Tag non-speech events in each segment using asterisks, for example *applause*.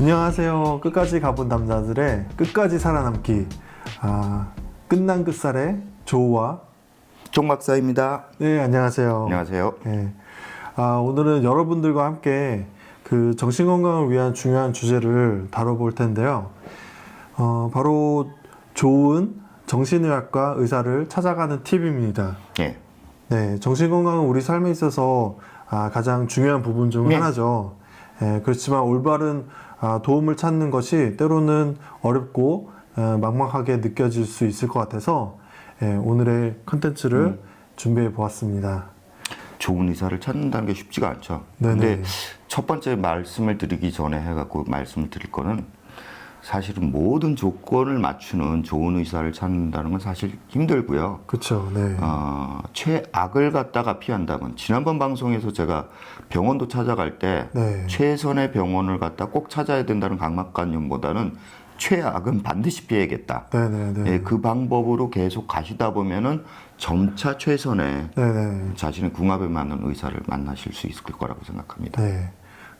안녕하세요. 끝까지 가본 남자들의 끝까지 살아남기. 아, 끝난 끝살의 조우와 종 박사입니다. 네 안녕하세요. 안녕하세요. 네. 아, 오늘은 여러분들과 함께 그 정신 건강을 위한 중요한 주제를 다뤄볼 텐데요. 어, 바로 좋은 정신의학과 의사를 찾아가는 팁입니다. 예. 네, 정신 건강은 우리 삶에 있어서 아, 가장 중요한 부분 중 네. 하나죠. 예, 그렇지만 올바른 아, 도움을 찾는 것이 때로는 어렵고 어, 막막하게 느껴질 수 있을 것 같아서 예, 오늘의 컨텐츠를 음. 준비해 보았습니다. 좋은 의사를 찾는다는 게 쉽지가 않죠. 네네. 근데 첫 번째 말씀을 드리기 전에 해갖고 말씀을 드릴 거는 사실은 모든 조건을 맞추는 좋은 의사를 찾는다는 건 사실 힘들고요. 그렇죠. 네. 어, 최악을 갖다가 피한다면 지난번 방송에서 제가 병원도 찾아갈 때 네. 최선의 병원을 갖다 꼭 찾아야 된다는 강박관념보다는 최악은 반드시 피해야겠다. 네네네. 예, 그 방법으로 계속 가시다 보면은 점차 최선의 네네. 자신의 궁합에 맞는 의사를 만나실 수 있을 거라고 생각합니다. 네.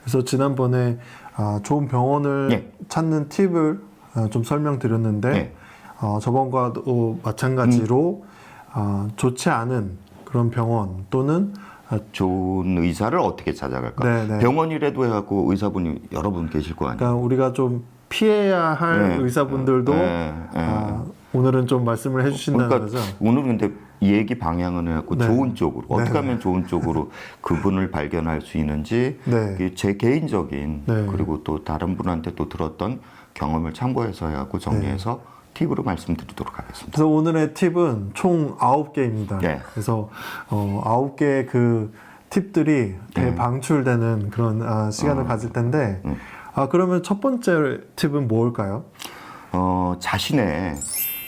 그래서 지난번에 아, 좋은 병원을 네. 찾는 팁을 어, 좀 설명드렸는데 네. 어, 저번과도 마찬가지로 음. 아, 좋지 않은 그런 병원 또는 아, 좋은 의사를 어떻게 찾아갈까? 네, 네. 병원이라도 해갖고 의사분이 여러 분 계실 거 아니에요. 그러니까 우리가 좀 피해야 할 네. 의사분들도 네, 네. 아, 오늘은 좀 말씀을 해주신다는 그러니까 거죠. 오늘 근데 이 얘기 방향은 해갖고 네. 좋은 쪽으로 어떻게 네. 하면 좋은 쪽으로 그분을 발견할 수 있는지 네. 제 개인적인 네. 그리고 또 다른 분한테 또 들었던 경험을 참고해서 해갖고 정리해서 네. 팁으로 말씀드리도록 하겠습니다. 그래서 오늘의 팁은 총 9개입니다. 네. 그래서 어, 9개의 그 팁들이 대방출되는 그런 아, 시간을 어. 가질 텐데 음. 아, 그러면 첫 번째 팁은 뭘까요? 어, 자신의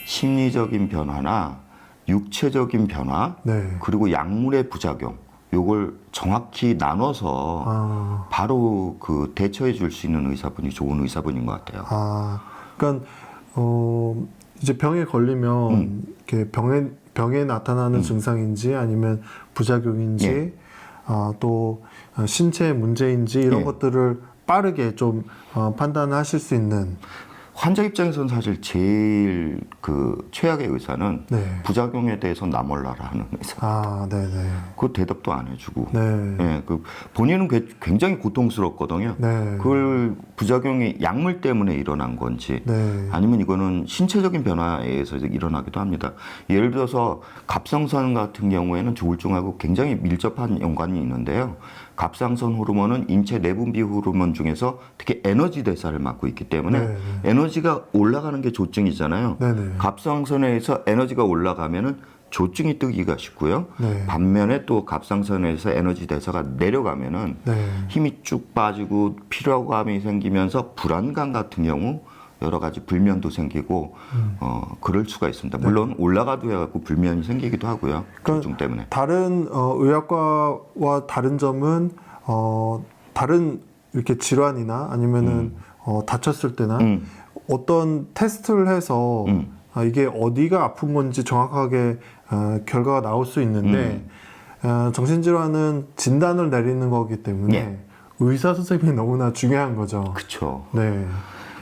심리적인 변화나 육체적인 변화 네. 그리고 약물의 부작용 요걸 정확히 나눠서 아, 바로 그 대처해 줄 수 있는 의사분이 좋은 의사분인 것 같아요. 아, 그러니까 어, 이제 병에 걸리면 음. 이렇게 병에 병에 나타나는 증상인지 아니면 부작용인지 예. 아, 또 어, 신체 문제인지 이런 예. 것들을 빠르게 좀 어, 판단하실 수 있는 환자 입장에서는 사실 제일 그 최악의 의사는 네. 부작용에 대해서 나 몰라라 하는 의사. 아, 네, 네. 그 대답도 안 해주고. 네. 예, 그 본인은 꽤- 굉장히 고통스럽거든요. 네. 그걸 부작용이 약물 때문에 일어난 건지 네. 아니면 이거는 신체적인 변화에 의해서 이제 일어나기도 합니다. 예를 들어서 갑상선 같은 경우에는 조울증하고 굉장히 밀접한 연관이 있는데요. 갑상선 호르몬은 인체 내분비 호르몬 중에서 특히 에너지 대사를 맡고 있기 때문에 네, 에너지가 올라가는 게 조증이잖아요. 네네. 갑상선에서 에너지가 올라가면은 조증이 뜨기가 쉽고요. 네. 반면에 또 갑상선에서 에너지 대사가 내려가면은 네. 힘이 쭉 빠지고 피로감이 생기면서 불안감 같은 경우 여러 가지 불면도 생기고 음. 어 그럴 수가 있습니다. 물론 올라가도 해갖고 불면이 생기기도 하고요. 네. 그러니까 때문에. 다른 어, 의학과와 다른 점은 어, 다른 이렇게 질환이나 아니면은 어, 다쳤을 때나 음. 어떤 테스트를 해서 음. 아, 이게 어디가 아픈 건지 정확하게 어, 결과가 나올 수 있는데 음. 어, 정신질환은 진단을 내리는 거기 때문에 예. 의사 선생님이 너무나 중요한 거죠. 그쵸. 네,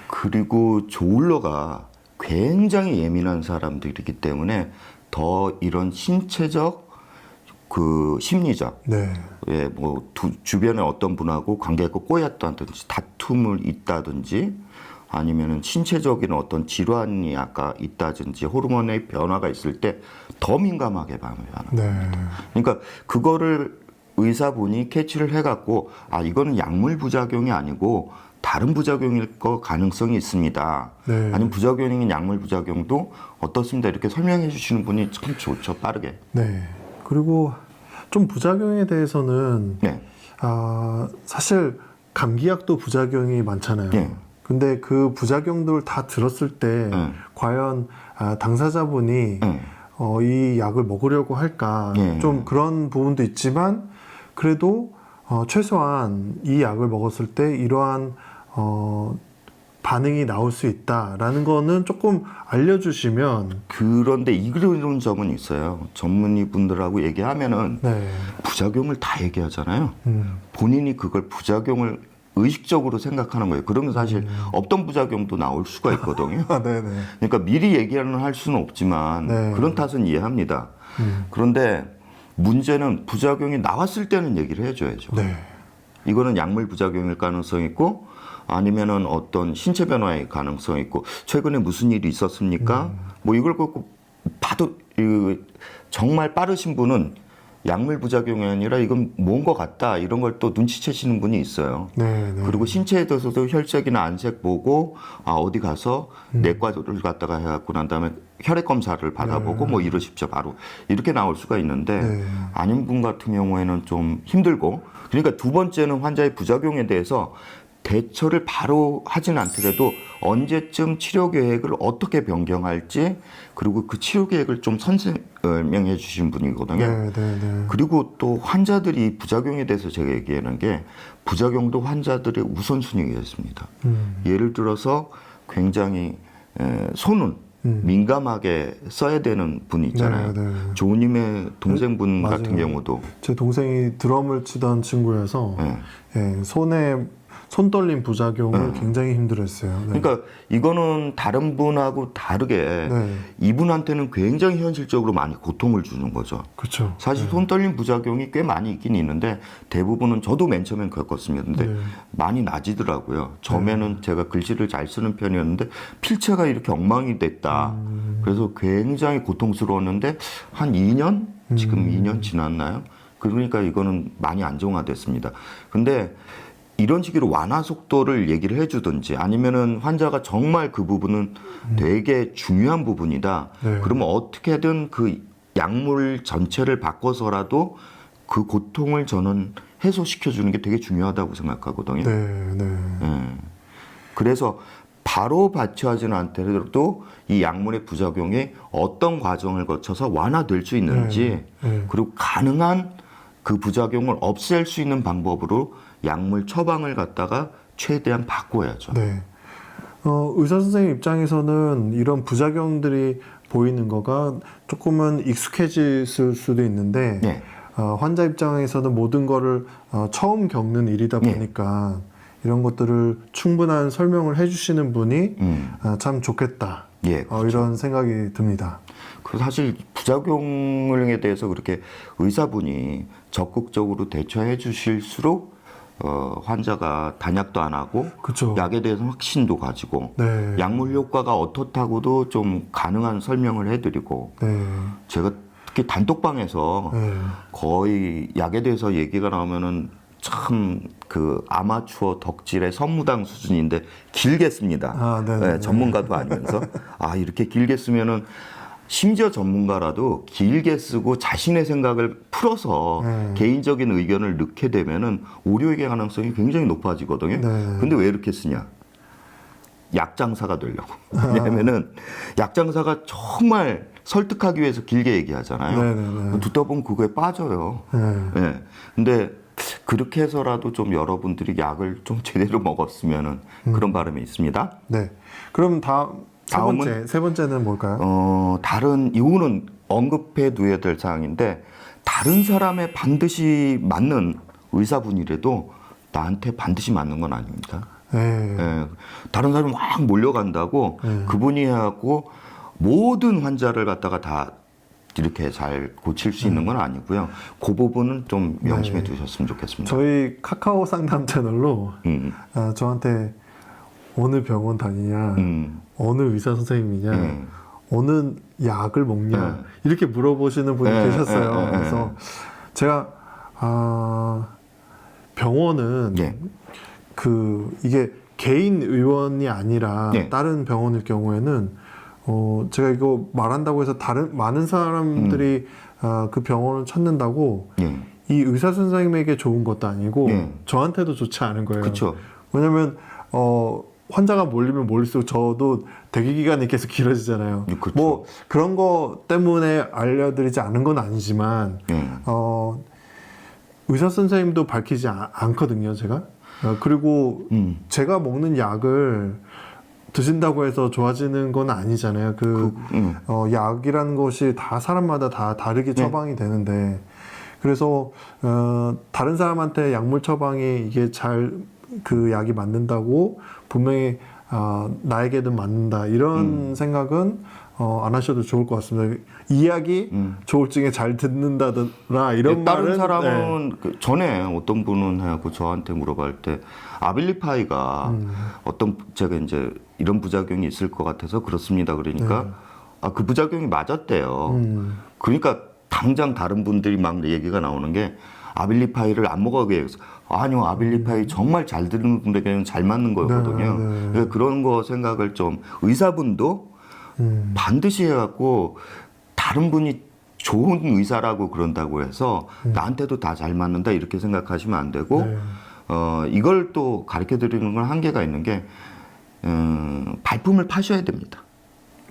그리고 조울러가 굉장히 예민한 사람들이기 때문에 더 이런 신체적 그 심리적 네, 예, 뭐 두, 주변에 어떤 분하고 관계가 꼬였다든지 다툼을 있다든지 아니면은 신체적인 어떤 질환이 아까 있다든지 호르몬의 변화가 있을 때 더 민감하게 반응하는. 네, 그러니까 그거를 의사분이 캐치를 해갖고 아 이거는 약물 부작용이 아니고 다른 부작용일 거 가능성이 있습니다. 네. 아니면 부작용인 약물 부작용도 어떻습니다. 이렇게 설명해 주시는 분이 참 좋죠. 빠르게. 네. 그리고 좀 부작용에 대해서는 네. 아, 사실 감기약도 부작용이 많잖아요. 예. 근데 그 부작용들을 다 들었을 때 예. 과연 아, 당사자분이 네. 어, 이 약을 먹으려고 할까 예. 좀 그런 부분도 있지만 그래도 어, 최소한 이 약을 먹었을 때 이러한 어, 반응이 나올 수 있다라는 거는 조금 알려주시면 그런데 이런 점은 있어요. 전문의 분들하고 얘기하면은 네, 부작용을 다 얘기하잖아요. 음, 본인이 그걸 부작용을 의식적으로 생각하는 거예요. 그러면 사실 없던 부작용도 나올 수가 있거든요. *laughs* 아, 네네. 그러니까 미리 얘기는 할 수는 없지만 네. 그런 탓은 이해합니다. 음. 그런데 문제는 부작용이 나왔을 때는 얘기를 해줘야죠. 네. 이거는 약물 부작용일 가능성이 있고 아니면은 어떤 신체 변화의 가능성이 있고 최근에 무슨 일이 있었습니까? 음. 뭐 이걸 갖고 봐도 이 정말 빠르신 분은 약물 부작용이 아니라 이건 뭔 것 같다 이런 걸 또 눈치채시는 분이 있어요. 네, 네. 그리고 신체에 대해서도 혈색이나 안색 보고 아 어디 가서 음. 내과를 갖다가 해갖고 난 다음에 혈액 검사를 받아보고 뭐 이러십시오 바로 이렇게 나올 수가 있는데 네. 아닌 분 같은 경우에는 좀 힘들고 그러니까 두 번째는 환자의 부작용에 대해서 대처를 바로 하진 않더라도 언제쯤 치료 계획을 어떻게 변경할지 그리고 그 치료 계획을 좀 설명해 주신 분이거든요. 네, 네, 네. 그리고 또 환자들이 부작용에 대해서 제가 얘기하는 게 부작용도 환자들의 우선순위였습니다. 음. 예를 들어서 굉장히 에, 손은 음. 민감하게 써야 되는 분이 있잖아요. 네, 네. 조님의 동생분 맞아요. 같은 경우도 제 동생이 드럼을 치던 친구여서 예. 예, 손에 손 떨림 부작용을 굉장히 힘들었어요. 네. 그러니까 이거는 다른 분하고 다르게 네. 이분한테는 굉장히 현실적으로 많이 고통을 주는 거죠. 그렇죠. 사실 손 떨림 부작용이 꽤 많이 있긴 있는데 대부분은 저도 맨 처음엔 겪었습니다. 근데 네. 많이 낮이더라고요. 처음에는 제가 글씨를 잘 쓰는 편이었는데 필체가 이렇게 엉망이 됐다. 음. 그래서 굉장히 고통스러웠는데 한 2년 지금 음. 2년 지났나요? 그러니까 이거는 많이 안정화됐습니다. 근데 이런 식으로 완화 속도를 얘기를 해주든지 아니면은 환자가 정말 그 부분은 되게 중요한 부분이다. 음. 네. 그러면 어떻게든 그 약물 전체를 바꿔서라도 그 고통을 저는 해소시켜 주는 게 되게 중요하다고 생각하거든요. 네, 네. 예. 그래서 바로 발치하지는 않더라도 이 약물의 부작용이 어떤 과정을 거쳐서 완화될 수 있는지 네, 네. 그리고 가능한 그 부작용을 없앨 수 있는 방법으로 약물 처방을 갖다가 최대한 바꿔야죠. 네. 어, 의사 선생님 입장에서는 이런 부작용들이 보이는 거가 조금은 익숙해질 수도 있는데 네. 어, 환자 입장에서는 모든 거를 어, 처음 겪는 일이다 네. 보니까 이런 것들을 충분한 설명을 해주시는 분이 음. 어, 참 좋겠다. 예, 어, 이런 생각이 듭니다. 그 사실 부작용에 대해서 그렇게 의사분이 적극적으로 대처해 주실수록 어, 환자가 단약도 안 하고 그렇죠. 약에 대해서 확신도 가지고 네. 약물 효과가 어떻다고도 좀 가능한 설명을 해드리고 네. 제가 특히 단톡방에서 네. 거의 약에 대해서 얘기가 나오면은 참 그 아마추어 덕질의 선무당 수준인데 길게 씁니다. 아, 네네. 네, 전문가도 아니면서 아 이렇게 길게 쓰면은 심지어 전문가라도 길게 쓰고 자신의 생각을 풀어서 네. 개인적인 의견을 넣게 되면은 오류의 가능성이 굉장히 높아지거든요. 네. 근데 왜 이렇게 쓰냐? 약장사가 되려고. 왜냐면은 약장사가 정말 설득하기 위해서 길게 얘기하잖아요. 네네네. 듣다 보면 그거에 빠져요. 네. 예. 근데 그렇게 해서라도 좀 여러분들이 약을 좀 제대로 먹었으면은 음. 그런 바람이 있습니다. 네. 그럼 다음 세 다음은? 번째 세 번째는 뭘까요? 어, 다른 이유는 언급해 두어야 될 사항인데 다른 사람의 반드시 맞는 의사분이라도 나한테 반드시 맞는 건 아닙니다. 네. 예, 다른 사람이 막 몰려간다고 네. 그분이 해갖고 모든 환자를 갖다가 다 이렇게 잘 고칠 수 있는 건 아니고요. 그 부분은 좀 명심해 네. 두셨으면 좋겠습니다. 저희 카카오 상담 채널로 음, 아, 저한테 어느 병원 다니냐, 음, 어느 의사 선생님이냐, 음. 어느 약을 먹냐 네. 이렇게 물어보시는 분이 네, 계셨어요. 네, 네, 그래서 제가 아, 병원은 예, 그 이게 개인 의원이 아니라 네. 다른 병원일 경우에는 어 제가 이거 말한다고 해서 다른 많은 사람들이 아, 그 병원을 찾는다고 예, 이 의사 선생님에게 좋은 것도 아니고 네. 저한테도 좋지 않은 거예요. 그렇죠. 왜냐면 어 환자가 몰리면 몰릴수록 저도 대기 기간이 계속 길어지잖아요. 예, 그렇죠. 뭐 그런 거 때문에 알려드리지 않은 건 아니지만 예, 어 의사 선생님도 밝히지 아- 않거든요, 제가. 어, 그리고 음, 제가 먹는 약을 드신다고 해서 좋아지는 건 아니잖아요. 그, 음, 어, 약이라는 것이 다 사람마다 다 다르게 네. 처방이 되는데 그래서 어, 다른 사람한테 약물 처방이 이게 잘 그 약이 맞는다고 분명히 아, 나에게도 맞는다 이런 음. 생각은 어, 안 하셔도 좋을 것 같습니다. 이 약이 조울증에 잘 듣는다더라 이런 음. 다른 말은 네. 사람은 그 전에 어떤 분은 하고 저한테 물어볼 때 아빌리파이가 음. 어떤 제가 이제 이런 부작용이 있을 것 같아서 그렇습니다. 그러니까 아그 부작용이 맞았대요. 네. 음. 그러니까 당장 다른 분들이 막 얘기가 나오는 게 아빌리파이를 안 먹어게 해서 아니요 아빌리파이 정말 잘 듣는 분들에게는 잘 맞는 거거든요. 네, 네. 그래서 그런 거 생각을 좀 의사분도 음. 반드시 해갖고 다른 분이 좋은 의사라고 그런다고 해서 나한테도 다 잘 맞는다 이렇게 생각하시면 안 되고 네. 어 이걸 또 가르쳐 드리는 건 한계가 있는 게 음, 발품을 파셔야 됩니다.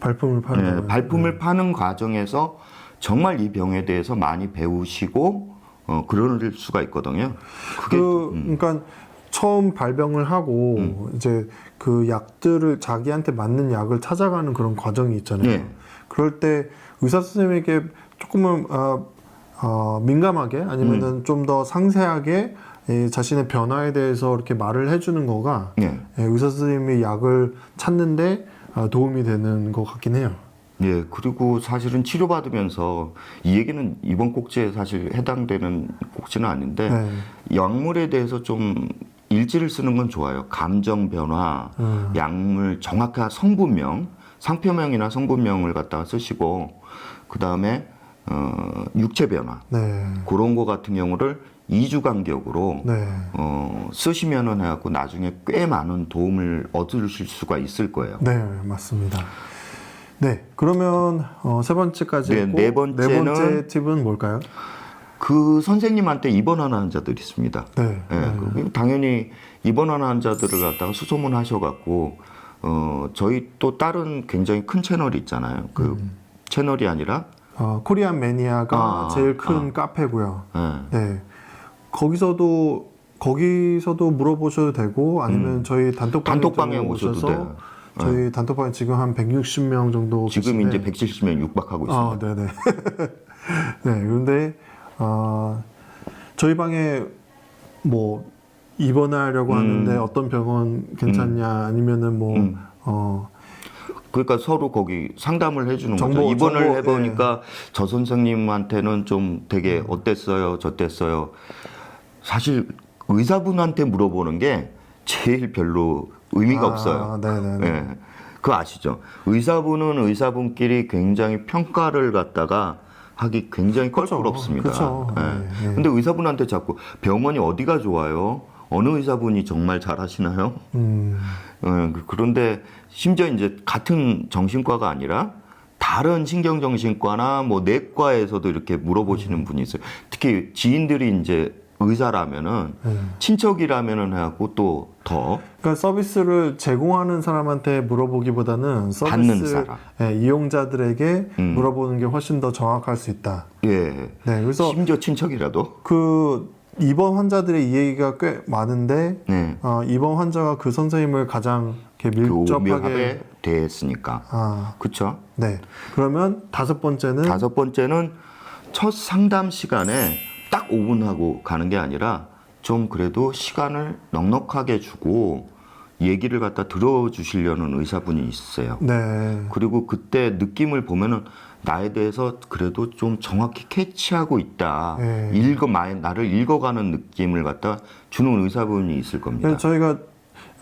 발품을 파는 네. 발품을 파는 과정에서 정말 이 병에 대해서 많이 배우시고 어, 그럴 수가 있거든요. 그게 그 음. 그러니까 처음 발병을 하고 이제 그 약들을 자기한테 맞는 약을 찾아가는 그런 과정이 있잖아요. 네. 그럴 때 의사 선생님에게 조금은 어, 어, 민감하게 아니면은 음. 좀더 상세하게 이 자신의 변화에 대해서 이렇게 말을 해주는 거가 예. 예, 의사 선생님이 약을 찾는데 아, 도움이 되는 것 같긴 해요. 예, 그리고 사실은 치료받으면서 이 얘기는 이번 꼭지에 사실 해당되는 꼭지는 아닌데 네. 약물에 대해서 좀 일지를 쓰는 건 좋아요. 감정 변화, 음. 약물 정확한 성분명, 상표명이나 성분명을 갖다가 쓰시고 그 다음에 어, 육체 변화 네. 그런 거 같은 경우를 2주 간격으로 네. 어, 쓰시면은 해갖고 나중에 꽤 많은 도움을 얻으실 수가 있을 거예요. 네, 맞습니다. 네, 그러면 어, 세 번째까지 네, 했고 네 번째는- 번째 팁은 뭘까요? 그 선생님한테 입원하는 환자들이 있습니다. 네, 예, 그 당연히 입원하는 환자들을 갖다가 수소문 하셔갖고 어 저희 또 다른 굉장히 큰 채널이 있잖아요. 그 음. 채널이 아니라 어, 코리안 매니아가 아, 제일 큰 아. 카페고요. 예, 네, 거기서도 거기서도 물어보셔도 되고 아니면 저희 단톡방에, 음. 단톡방에 좀 오셔도 오셔서 돼요. 저희 단톡방에 지금 한 160명 정도 지금 계신데 이제 170명 육박하고 있습니다. 아, 네네. *laughs* 네, 그런데 어, 저희 방에 뭐 입원하려고 음. 하는데 어떤 병원 괜찮냐 아니면은 뭐 음. 어, 그러니까 서로 거기 상담을 해주는 정보, 거죠. 입원을 정보, 예. 해보니까 저 선생님한테는 좀 되게 어땠어요, 저땠어요. 사실 의사분한테 물어보는 게 제일 별로 의미가 아, 없어요. 네네네. 예. 그거 아시죠? 의사분은 의사분끼리 굉장히 평가를 갖다가 하기 굉장히 껄끄럽습니다. 그쵸. 예. 네, 네. 근데 의사분한테 자꾸 병원이 어디가 좋아요? 어느 의사분이 정말 잘하시나요? 음, 어, 그- 그런데 심지어 이제 같은 정신과가 아니라 다른 신경정신과나 뭐 내과에서도 이렇게 물어보시는 분이 있어요. 특히 지인들이 이제 의사라면은 음. 친척이라면은 해갖고 또더 그러니까 서비스를 제공하는 사람한테 물어보기보다는 서비스 받는 사람. 예, 이용자들에게 음. 물어보는 게 훨씬 더 정확할 수 있다. 예. 네, 그래서 심지어 친척이라도 그 입원 환자들의 이야기가 꽤 많은데 네. 어, 입원 환자가 그 선생님을 가장 이렇게 그 밀접하게 오묘하게 대했으니까. 아, 그쵸? 네. 그러면 다섯 번째는 다섯 번째는 첫 상담 시간에 딱 5분 하고 가는 게 아니라 좀 그래도 시간을 넉넉하게 주고 얘기를 갖다 들어주시려는 의사분이 있어요. 네. 그리고 그때 느낌을 보면은 나에 대해서 그래도 좀 정확히 캐치하고 있다. 네. 읽어 마- 나를 읽어가는 느낌을 갖다 주는 의사분이 있을 겁니다. 그래서 저희가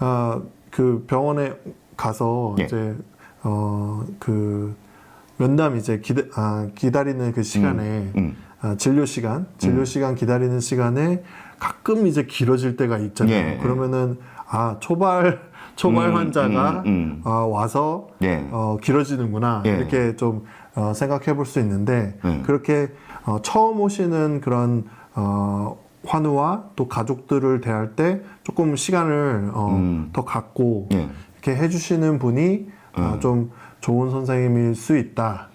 어, 그 병원에 가서 예. 이제 어, 그 면담 이제 기다, 아, 기다리는 그 시간에 음. 아, 진료 시간, 진료 시간 기다리는 시간에 가끔 이제 길어질 때가 있잖아요. 예. 그러면은 아 초발 *laughs* 초발 음, 환자가 음, 음. 어, 와서 네. 어, 길어지는구나 예. 이렇게 좀 어, 생각해 볼 수 있는데 음. 그렇게 어, 처음 오시는 그런 어, 환우와 또 가족들을 대할 때 조금 시간을 어, 음. 더 갖고 예. 이렇게 해주시는 분이 음. 어, 좀 좋은 선생님일 수 있다.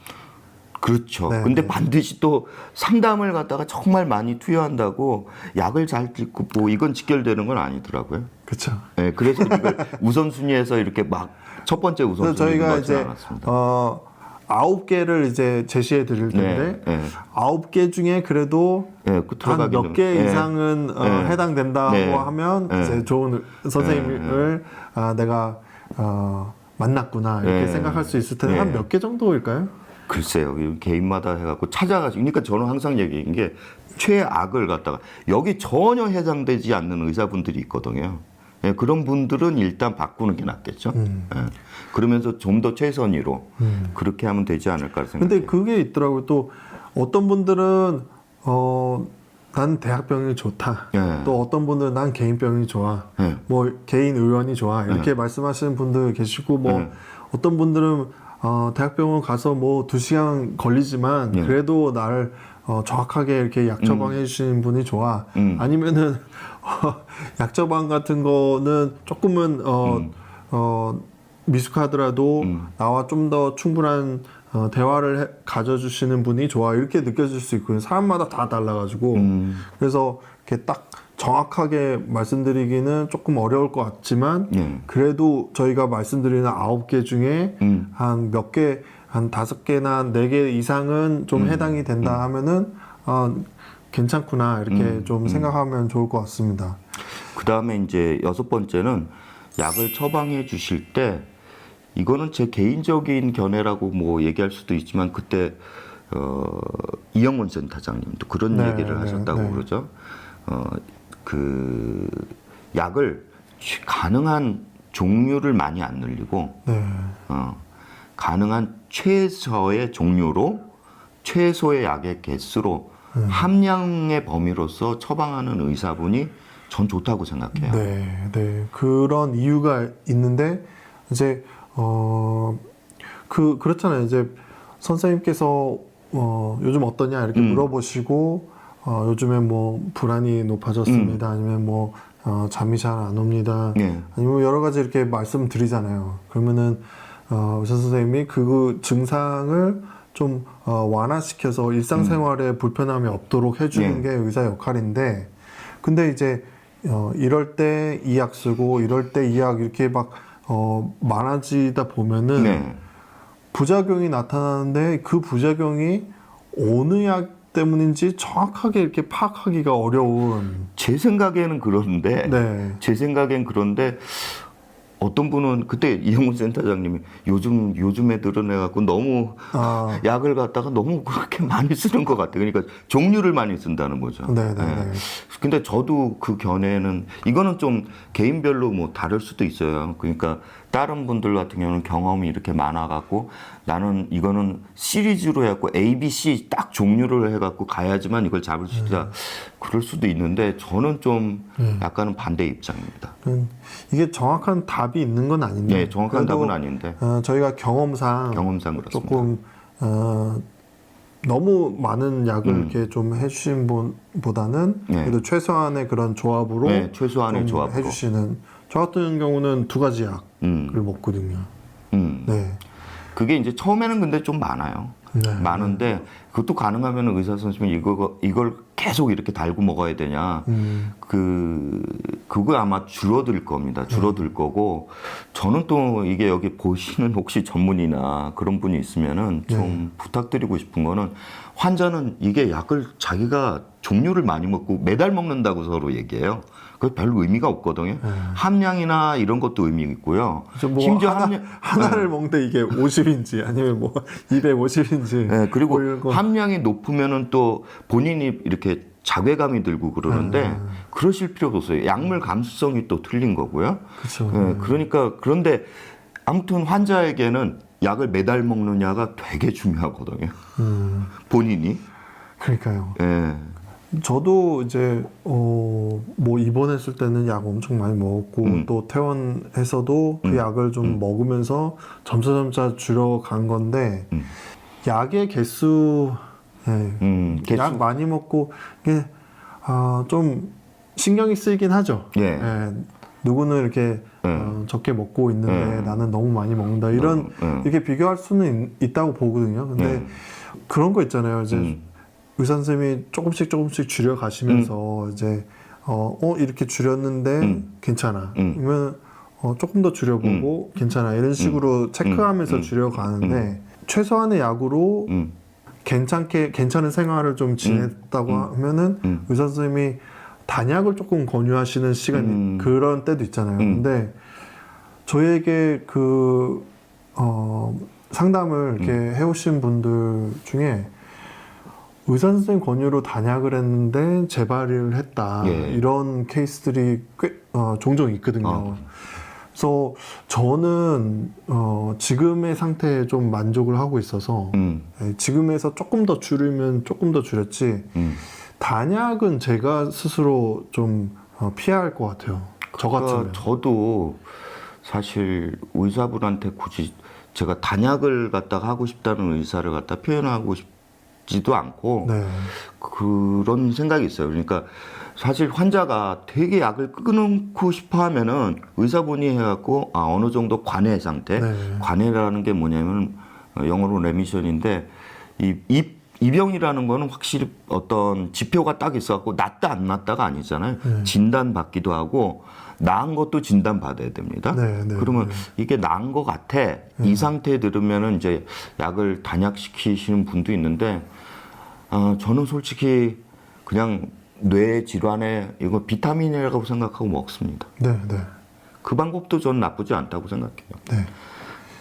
그렇죠. 네, 근데 네. 반드시 또 상담을 갖다가 정말 많이 투여한다고 약을 잘 듣고 뭐 이건 직결되는 건 아니더라고요. 그렇죠. 네, 그래서 이걸 우선순위에서 이렇게 막 첫 번째 우선순위 저희가 이제 않았습니다. 어, 아홉 개를 이제 제시해 드릴 텐데 네, 네. 아홉 개 중에 그래도 예, 그한 들어가기 몇 좀- 개 예. 이상은 어, 네. 해당된다고 네. 하면 네. 이제 좋은 선생님을 아, 내가 어, 만났구나 이렇게 네. 생각할 수 있을 텐데 네. 한몇 개 정도일까요? 글쎄요, 개인마다 해갖고 찾아가지고, 그러니까 저는 항상 얘기한 게 최악을 갖다가 여기 전혀 해당되지 않는 의사분들이 있거든요. 예, 그런 분들은 일단 바꾸는 게 낫겠죠. 음. 예. 그러면서 좀 더 최선의로 그렇게 하면 되지 않을까 생각해요. 근데 그게 있더라고요. 또 어떤 분들은 어, 난 대학병이 좋다. 예. 또 어떤 분들은 난 개인병이 좋아. 예. 뭐 개인 의원이 좋아. 이렇게 말씀하시는 분들 계시고 뭐 네. 어떤 분들은 어, 대학병원 가서 뭐 두 시간 걸리지만 네. 그래도 나를 어, 정확하게 이렇게 약 처방해 주시는 분이 좋아. 음. 아니면은 *laughs* 어, 약 처방 같은 거는 조금은 어, 어, 미숙하더라도 음. 나와 좀 더 충분한 어, 대화를 해- 가져주시는 분이 좋아 이렇게 느껴질 수 있고요. 사람마다 다 달라가지고 음. 그래서 이렇게 딱 정확하게 말씀드리기는 조금 어려울 것 같지만 예. 그래도 저희가 말씀드리는 아홉 개 중에 음. 한 몇 개, 한 다섯 개나 네 개 이상은 좀 음. 해당이 된다 하면은 아, 괜찮구나 이렇게 음. 좀 생각하면 좋을 것 같습니다. 그 다음에 이제 여섯 번째는 약을 처방해 주실 때 이거는 제 개인적인 견해라고 뭐 얘기할 수도 있지만 그때 어, 이영원 센터장님도 그런 네, 얘기를 네, 하셨다고 네. 그러죠. 어, 그 약을 취- 가능한 종류를 많이 안 늘리고 네, 어, 가능한 최저의 종류로 최소의 약의 개수로 음. 함량의 범위로서 처방하는 의사분이 전 좋다고 생각해요. 네, 네 그런 이유가 있는데 이제 어, 그 그렇잖아요. 이제 선생님께서 어, 요즘 어떠냐 이렇게 음. 물어보시고 어, 요즘에 뭐 불안이 높아졌습니다. 아니면 뭐 어, 잠이 잘 안 옵니다. 네. 아니면 여러 가지 이렇게 말씀드리잖아요. 그러면은 어, 의사 선생님이 그 증상을 좀 어, 완화시켜서 일상생활에 불편함이 없도록 해주는 음. 네. 게 의사 역할인데, 근데 이제 어, 이럴 때 이 약 쓰고 이럴 때 이 약 이렇게 막 어, 많아지다 보면은 네. 부작용이 나타나는데 그 부작용이 어느 약 때문인지 정확하게 이렇게 파악하기가 어려운. 제 생각에는 그런데 네. 제 생각엔 그런데 어떤 분은 그때 이영훈 센터장님이 요즘 요즘 애들은 해갖고 너무 아, *laughs* 약을 갖다가 너무 그렇게 많이 쓰는 것 같아. 그러니까 종류를 많이 쓴다는 거죠. 네, 네, 예. 네. 근데 저도 그 견해는 이거는 좀 개인별로 뭐 다를 수도 있어요. 그러니까 다른 분들 같은 경우는 경험이 이렇게 많아갖고 나는 이거는 시리즈로 해갖고 A, B, C 딱 종류를 해갖고 가야지만 이걸 잡을 수 있다. 그럴 수도 있는데 저는 좀 약간은 반대 입장입니다. 음, 이게 정확한 답이 있는 건 아닌데. 네, 정확한 답은 아닌데 어, 저희가 경험상 경험상 그렇습니다. 조금 어, 너무 많은 약을 음. 이렇게 좀 해주신 분보다는 네. 그래도 최소한의 그런 조합으로 네, 최소한의 좀 조합으로. 해주시는. 저 같은 경우는 두 가지 약을 음, 먹거든요. 음. 네. 그게 이제 처음에는 근데 좀 많아요. 네. 많은데 그것도 가능하면 의사 선생님이 이거 이걸 계속 이렇게 달고 먹어야 되냐. 음, 그 그거 아마 줄어들 겁니다. 줄어들 거고 저는 또 이게 여기 보시는 혹시 전문의나 그런 분이 있으면은 좀 부탁드리고 싶은 거는 환자는 이게 약을 자기가 종류를 많이 먹고 매달 먹는다고 서로 얘기해요. 그 별로 의미가 없거든요. 함량이나 이런 것도 의미 있고요. 뭐 심지어 하나, 함량 하나를 먹는데 이게 50인지 아니면 뭐 *laughs* 250인지 네, 그리고 뭐. 함량이 높으면은 또 본인이 이렇게 자괴감이 들고 그러는데 음. 그러실 필요가 없어요. 약물 감수성이 또 틀린 거고요. 그쵸. 네, 그러니까 그런데 아무튼 환자에게는 약을 매달 먹느냐가 되게 중요하거든요. 음, 본인이. 그러니까요. 예. 저도 이제 어 뭐 입원했을 때는 약 엄청 많이 먹었고 음. 또 퇴원해서도 그 음. 약을 좀 먹으면서 점차 점차 줄여간 건데 음. 약의 개수, 예, 음, 개수. 약 많이 먹고 이게 아, 좀 신경이 쓰이긴 하죠. 예. 예, 누구는 이렇게 예. 어, 적게 먹고 있는데 예. 나는 너무 많이 먹는다 이런 음, 이렇게 비교할 수는 있, 다고 보거든요. 근데 예. 그런 거 있잖아요. 이제 음. 의사 선생님이 조금씩 조금씩 줄여 가시면서 이제 어, 어, 이렇게 줄였는데 음. 괜찮아. 음. 그러면 어, 조금 더 줄여보고 괜찮아. 이런 식으로 체크하면서 음. 줄여 가는데 최소한의 약으로 음, 괜찮게 괜찮은 생활을 좀 지냈다고 하면은 음. 의사 선생님이 단약을 조금 권유하시는 시간이 음. 그런 때도 있잖아요. 음. 근데 저희에게 그 어, 상담을 이렇게 음. 해오신 분들 중에 의사 선생님 권유로 단약을 했는데 재발을 했다 예. 이런 케이스들이 꽤 어, 종종 있거든요. 아. 그래서 저는 어, 지금의 상태에 좀 만족을 하고 있어서 음, 예, 지금에서 조금 더 줄이면 조금 더 줄였지 음. 단약은 제가 스스로 좀 어, 피해야 할 것 같아요. 저 같으면. 그러니까 저도 사실 의사분한테 굳이 제가 단약을 갖다가 하고 싶다는 의사를 갖다 표현하고 싶 지도 않고 네. 그런 생각이 있어요. 그러니까 사실 환자가 되게 약을 끊고 싶어 하면은 의사분이 해갖고 아, 어느 정도 관해 상태. 네. 관해라는 게 뭐냐면 어, 영어로 레미션인데 이, 이, 이 병이라는 거는 확실히 어떤 지표가 딱 있어갖고 낫다 안 낫다가 아니잖아요. 네. 진단 받기도 하고 나은 것도 진단 받아야 됩니다. 네, 네, 그러면 네. 이게 나은 것 같아. 이 상태에 들으면은 이제 약을 단약시키시는 분도 있는데 아, 저는 솔직히 그냥 뇌 질환에 이거 비타민이라고 생각하고 먹습니다. 네, 네, 그 방법도 저는 나쁘지 않다고 생각해요. 네.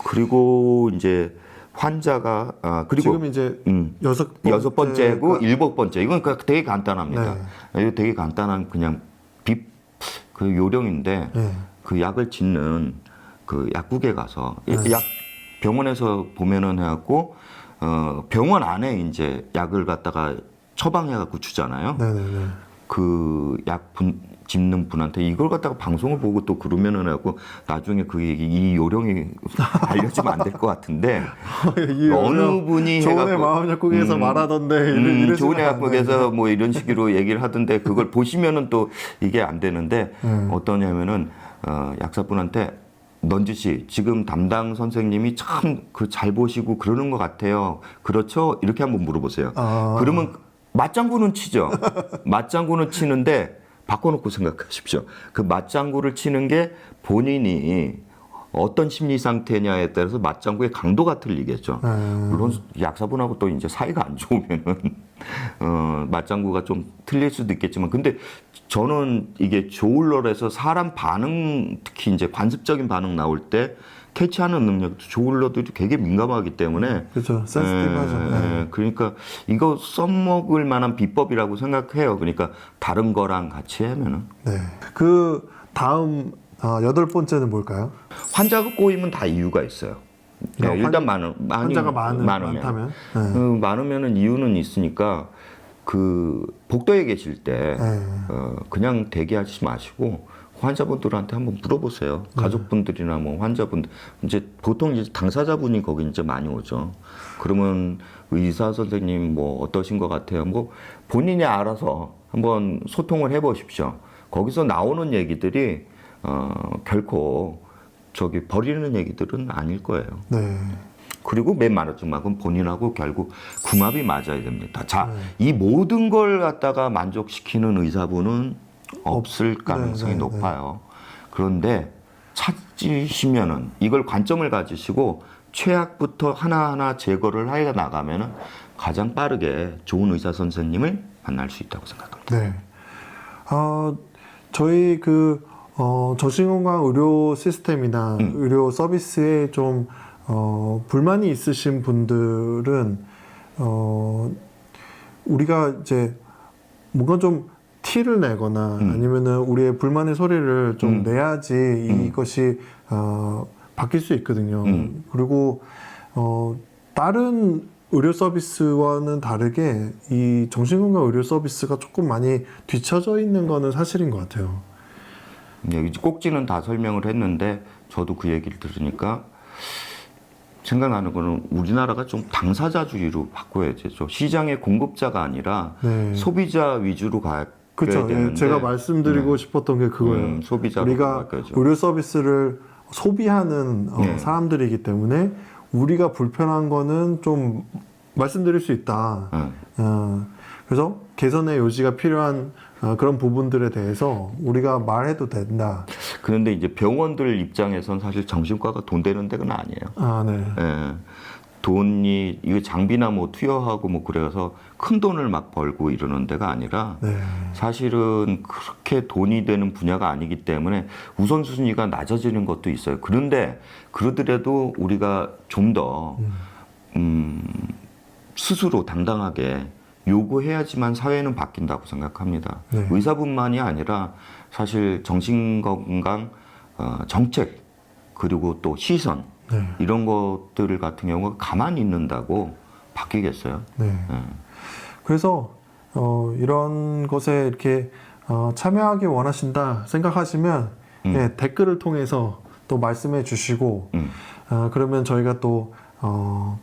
그리고 이제 환자가 아 그리고 지금 이제 음, 여섯 여섯 번째고 일곱 번째 이건 그 되게 간단합니다. 네. 이거 되게 간단한 그냥 빕그 요령인데 네. 그 약을 짓는 그 약국에 가서 이- 네. 약 병원에서 보면은 해갖고 어 병원 안에 이제 약을 갖다가 처방해갖고 주잖아요. 네, 네, 네. 그약분 짓는 분한테 이걸 갖다가 방송을 보고 또 그러면은 해갖고 나중에 그 얘기 이 요령이 *laughs* 알려지면 안 될 것 같은데 *laughs* 이 어느 분이 해갖고- 마음 약국에서 음, 말하던데 이런 음, 좋은 약국에서 뭐 이런 식으로 *laughs* 얘기를 하던데 그걸 보시면은 또 이게 안 되는데 음. 어떠냐면은 어, 약사분한테 넌지 씨 지금 담당 선생님이 참 그 잘 보시고 그러는 것 같아요. 그렇죠? 이렇게 한번 물어보세요. 아. 그러면 맞장구는 치죠. *laughs* 맞장구는 치는데 바꿔놓고 생각하십시오. 그 맞장구를 치는 게 본인이 어떤 심리 상태냐에 따라서 맞장구의 강도가 틀리겠죠. 음. 물론 약사분하고 또 이제 사이가 안 좋으면은 *laughs* 어, 맞장구가 좀 틀릴 수도 있겠지만 근데 저는 이게 조울러에서 사람 반응 특히 이제 관습적인 반응 나올 때 캐치하는 능력도 조울러들이 되게 민감하기 때문에 그렇죠. 센스티브하죠. 예, 네. 예. 그러니까 이거 써먹을 만한 비법이라고 생각해요. 그러니까 다른 거랑 같이 하면은 네. 그 다음 아, 여덟 번째는 뭘까요? 환자가 꼬이면 다 이유가 있어요. 네, 그러니까 일단 많은 환자가 많은 많으면 많다면. 네. 그 많으면은 이유는 있으니까 그 복도에 계실 때 네. 어, 그냥 대기하지 마시고 환자분들한테 한번 물어보세요. 네. 가족분들이나 뭐 환자분들 이제 보통 이제 당사자분이 거기 이제 많이 오죠. 그러면 의사 선생님 뭐 어떠신 것 같아요? 뭐 본인이 알아서 한번 소통을 해보십시오. 거기서 나오는 얘기들이 어, 결코 저기 버리는 얘기들은 아닐 거예요. 네. 그리고 맨 마지막은 본인하고 결국 궁합이 맞아야 됩니다. 자, 네. 이 모든 걸 갖다가 만족시키는 의사분은 없을 가능성이 네, 네, 높아요. 그런데 찾으시면은 이걸 관점을 가지시고 최악부터 하나하나 제거를 해 나가면은 가장 빠르게 좋은 의사 선생님을 만날 수 있다고 생각합니다. 네. 어, 저희 그 어, 정신건강 의료 시스템이나 음. 의료 서비스에 좀 어, 불만이 있으신 분들은 어, 우리가 이제 뭔가 좀 티를 내거나 음. 아니면은 우리의 불만의 소리를 좀 음. 내야지 이것이 어, 바뀔 수 있거든요. 음. 그리고 어, 다른 의료 서비스와는 다르게 이 정신건강 의료 서비스가 조금 많이 뒤처져 있는 거는 사실인 것 같아요. 여기 꼭지는 다 설명을 했는데 저도 그 얘기를 들으니까 생각나는 거는 우리나라가 좀 당사자주의로 바꿔야죠. 시장의 공급자가 아니라 네. 소비자 위주로 가야 그렇죠. 되는데 제가 말씀드리고 네. 싶었던 게 그거예요. 음, 소비자로 우리가. 의료 서비스를 소비하는 어, 네. 사람들이기 때문에 우리가 불편한 거는 좀 말씀드릴 수 있다. 응. 어, 그래서 개선의 요지가 필요한 어, 그런 부분들에 대해서 우리가 말해도 된다. 그런데 이제 병원들 입장에선 사실 정신과가 돈 되는 데는 아니에요. 아, 네. 예. 돈이 이거 장비나 뭐 투여하고 뭐 그래서 큰 돈을 막 벌고 이러는 데가 아니라 네. 사실은 그렇게 돈이 되는 분야가 아니기 때문에 우선순위가 낮아지는 것도 있어요. 그런데 그러더라도 우리가 좀더 음, 스스로 당당하게 요구해야지만 사회는 바뀐다고 생각합니다. 네. 의사뿐만이 아니라 사실 정신건강 어, 정책 그리고 또 시선 네. 이런 것들 같은 경우가 가만히 있는다고 바뀌겠어요. 네. 예. 그래서 어, 이런 것에 이렇게 어, 참여하기 원하신다 생각하시면 음. 예, 댓글을 통해서 또 말씀해 주시고 음. 어, 그러면 저희가 또 어,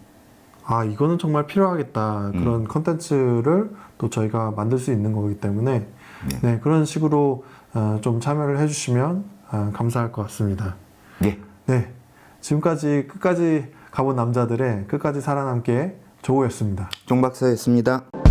아 이거는 정말 필요하겠다 음. 그런 컨텐츠를 또 저희가 만들 수 있는 거기 때문에 네. 네, 그런 식으로 어, 좀 참여를 해주시면 어, 감사할 것 같습니다. 네. 네, 지금까지 끝까지 가본 남자들의 끝까지 살아남게 조우였습니다. 종 박사였습니다.